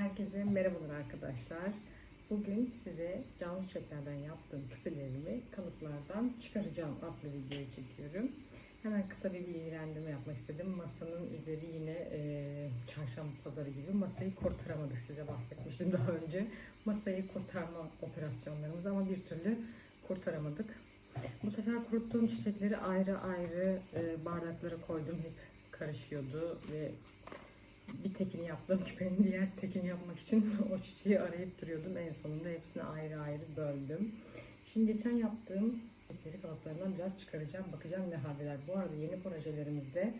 Herkese merhabalar arkadaşlar. Bugün size canlı çiçeklerden yaptığım küpelerimi kalıplardan çıkaracağım adlı videoyu çekiyorum. Hemen kısa bir bilgilendirme yapmak istedim. Masanın üzeri yine e, çarşamba pazarı gibi masayı kurtaramadık size bahsetmiştim daha önce. Masayı kurtarma operasyonlarımız ama bir türlü kurtaramadık. Bu sefer kuruttuğum çiçekleri ayrı ayrı e, bardaklara koydum. Hep karışıyordu ve bir tekini yaptım küpenin diğer tekini yapmak için o çiçeği arayıp duruyordum. En sonunda hepsini ayrı ayrı böldüm. Şimdi geçen yaptığım çiçekleri kalıplarından biraz çıkaracağım. Bakacağım ne haldeler. Bu arada yeni projelerimizde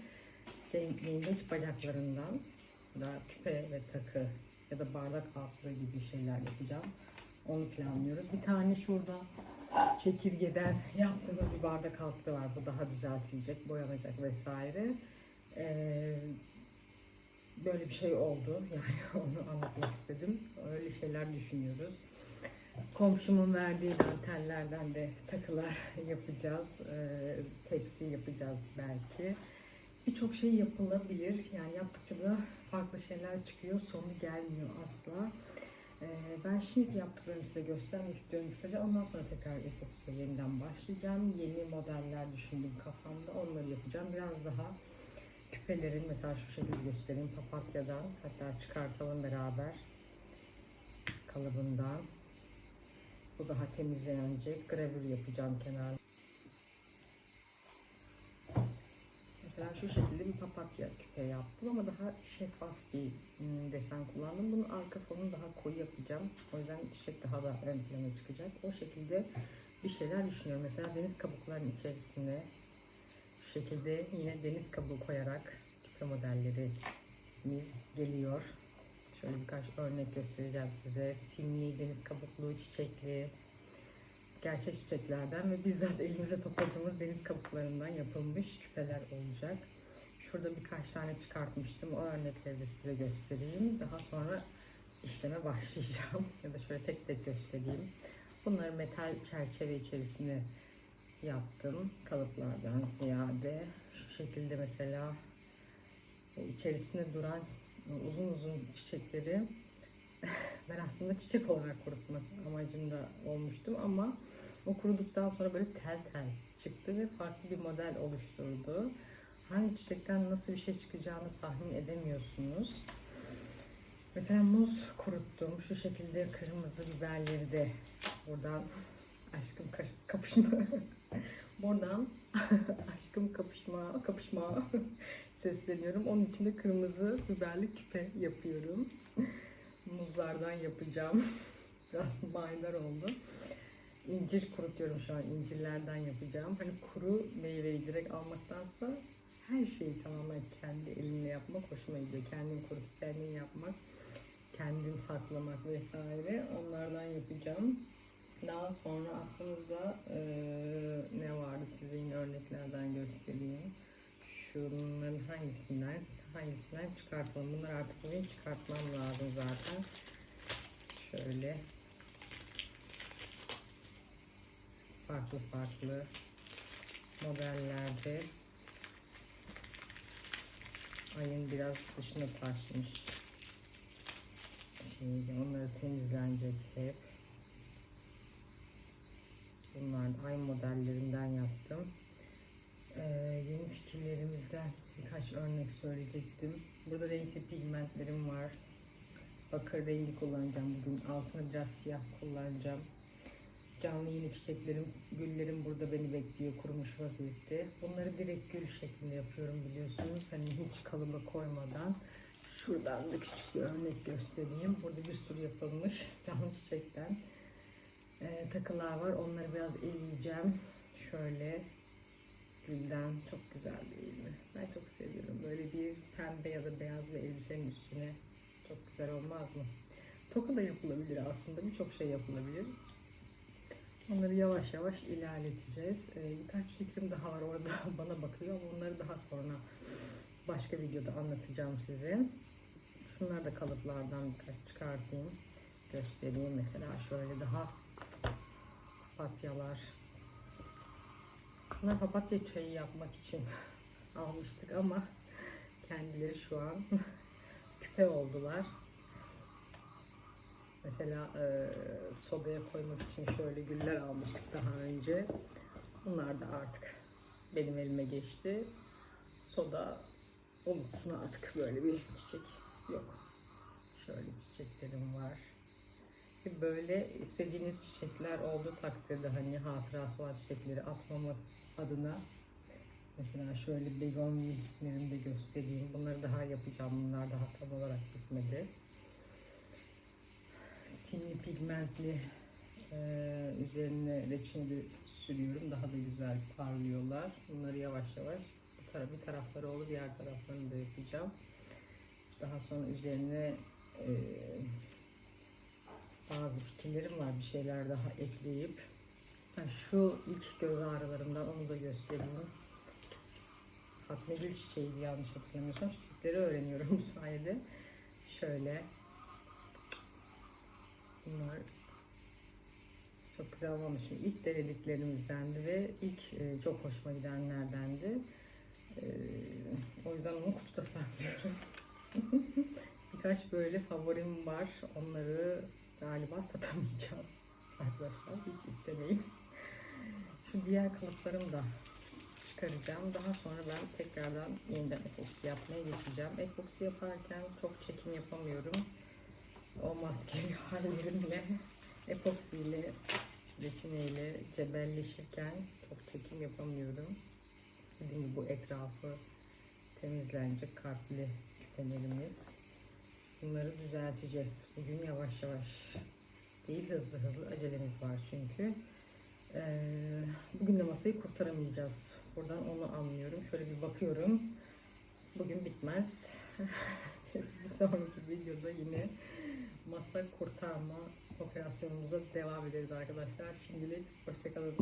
yengeç bacaklarından da küpe ve takı ya da bardak altlığı gibi şeyler yapacağım. Onu planlıyoruz. Bir tane şurada çekirgeden yaptığımız bir bardak altlığı var. Bu daha düzeltilecek, boyanacak vesaire. Ee, böyle bir şey oldu. Yani onu anlatmak istedim. Öyle şeyler düşünüyoruz. Komşumun verdiği dantellerden de takılar yapacağız. Ee, tepsi yapacağız belki. Birçok şey yapılabilir. Yani yaptıkça da farklı şeyler çıkıyor. Sonu gelmiyor asla. Ee, ben şimdi yaptıklarımı size göstermek istiyorum kısaca. Ondan sonra tekrar epoksiye yeniden başlayacağım. Yeni modeller düşündüm kafamda. Onları yapacağım. Biraz daha küpelerin mesela şu şekilde göstereyim. Papatyadan hatta çıkartalım beraber kalıbından. Bu daha temizlenecek. Gravür yapacağım kenar mesela şu şekilde bir papatya küpe yaptım ama daha şeffaf bir ım, desen kullandım. Bunun arka fonunu daha koyu yapacağım. O yüzden çiçek daha da ön plana çıkacak. O şekilde bir şeyler düşünüyorum. Mesela deniz kabuklarının içerisine şekilde yine deniz kabuğu koyarak küpe modellerimiz geliyor. Şöyle birkaç örnek göstereceğim size. Simli, deniz kabuklu, çiçekli, gerçek çiçeklerden ve bizzat elimize topladığımız deniz kabuklarından yapılmış küpeler olacak. Şurada birkaç tane çıkartmıştım. O örnekleri de size göstereyim. Daha sonra işleme başlayacağım. ya da şöyle tek tek göstereyim. Bunları metal çerçeve içerisine yaptım kalıplardan ziyade şu şekilde mesela o içerisinde duran uzun uzun çiçekleri ben aslında çiçek olarak kurutmak amacında olmuştum ama o kuruduktan sonra böyle tel tel çıktı ve farklı bir model oluşturdu. Hangi çiçekten nasıl bir şey çıkacağını tahmin edemiyorsunuz. Mesela muz kuruttum. Şu şekilde kırmızı biberleri de buradan aşkım kapışma buradan aşkım kapışma kapışma sesleniyorum. Onun için de kırmızı biberli küpe yapıyorum. Muzlardan yapacağım. Biraz manidar oldu. İncir kurutuyorum şu an. İncirlerden yapacağım. Hani kuru meyveyi direkt almaktansa her şeyi tamamen kendi elimle yapmak hoşuma gidiyor. Kendim kurutup kendim yapmak, kendim saklamak vesaire onlardan yapacağım. Daha sonra aklımızda eee, ne vardı size yine örneklerden göstereyim. Şunların hangisinden hangisinden çıkartalım. Bunları artık bugün çıkartmam lazım zaten. Şöyle farklı farklı modellerde ayın biraz dışına taşmış. Şimdi onları temizlenecek hep. Bunlar ay modellerinden yaptım. Ee, yeni fikirlerimizden birkaç örnek söyleyecektim. Burada renkli pigmentlerim var. Bakır rengi kullanacağım bugün. Altına biraz siyah kullanacağım. Canlı yeni çiçeklerim, güllerim burada beni bekliyor kurumuş vaziyette. Bunları direkt gül şeklinde yapıyorum biliyorsunuz. Hani hiç kalıba koymadan. Şuradan da küçük bir örnek göstereyim. Burada bir sürü yapılmış canlı çiçekten e, takılar var. Onları biraz eleyeceğim. Şöyle gülden çok güzel değil mi? Ben çok seviyorum. Böyle bir pembe ya da beyaz bir elbisenin üstüne çok güzel olmaz mı? Toka da yapılabilir aslında. Birçok şey yapılabilir. Onları yavaş yavaş ilerleteceğiz. Ee, birkaç fikrim daha var orada bana bakıyor ama onları daha sonra başka videoda anlatacağım size. Şunlar da kalıplardan birkaç çıkartayım. Göstereyim mesela şöyle daha papatyalar. Bunlar papatya çayı yapmak için almıştık ama kendileri şu an küpe oldular. Mesela e, sobaya koymak için şöyle güller almıştık daha önce. Bunlar da artık benim elime geçti. Soda olutusuna artık böyle bir çiçek yok. Şöyle çiçeklerim var. Böyle istediğiniz çiçekler olduğu takdirde hani hatırası olan çiçekleri atmamak adına mesela şöyle begonvillerimi de göstereyim. Bunları daha yapacağım. Bunlar daha tam olarak bitmedi. Simli pigmentli eee, üzerine reçeli sürüyorum. Daha da güzel parlıyorlar. Bunları yavaş yavaş bu tara bir tarafları olur diğer taraflarını da yapacağım. Daha sonra üzerine eee bazı fikirlerim var bir şeyler daha ekleyip şu ilk göz ağrılarımdan onu da göstereyim. Fatma Gül çiçeğiydi yanlış hatırlamıyorsam. Çiçekleri öğreniyorum bu sayede. Şöyle. Bunlar çok güzel olmamış. İlk denediklerimizdendi ve ilk e, çok hoşuma gidenlerdendi. E, o yüzden onu kutuda saklıyorum. Birkaç böyle favorim var. Onları galiba satamayacağım. Arkadaşlar hiç istemeyin. Şu diğer kalıplarımı da çıkaracağım. Daha sonra ben tekrardan yeniden epoksi yapmaya geçeceğim. Epoksi yaparken çok çekim yapamıyorum. O maskeli hallerimle epoksiyle reçineyle cebelleşirken çok çekim yapamıyorum. Dediğim gibi bu etrafı temizlenecek kalpli fenerimiz. Bunları düzelteceğiz. Bugün yavaş yavaş değil hızlı hızlı acelemiz var çünkü. Ee, bugün de masayı kurtaramayacağız. Buradan onu anlıyorum. Şöyle bir bakıyorum. Bugün bitmez. bir sonraki videoda yine masa kurtarma operasyonumuza devam ederiz arkadaşlar. Şimdilik hoşçakalın.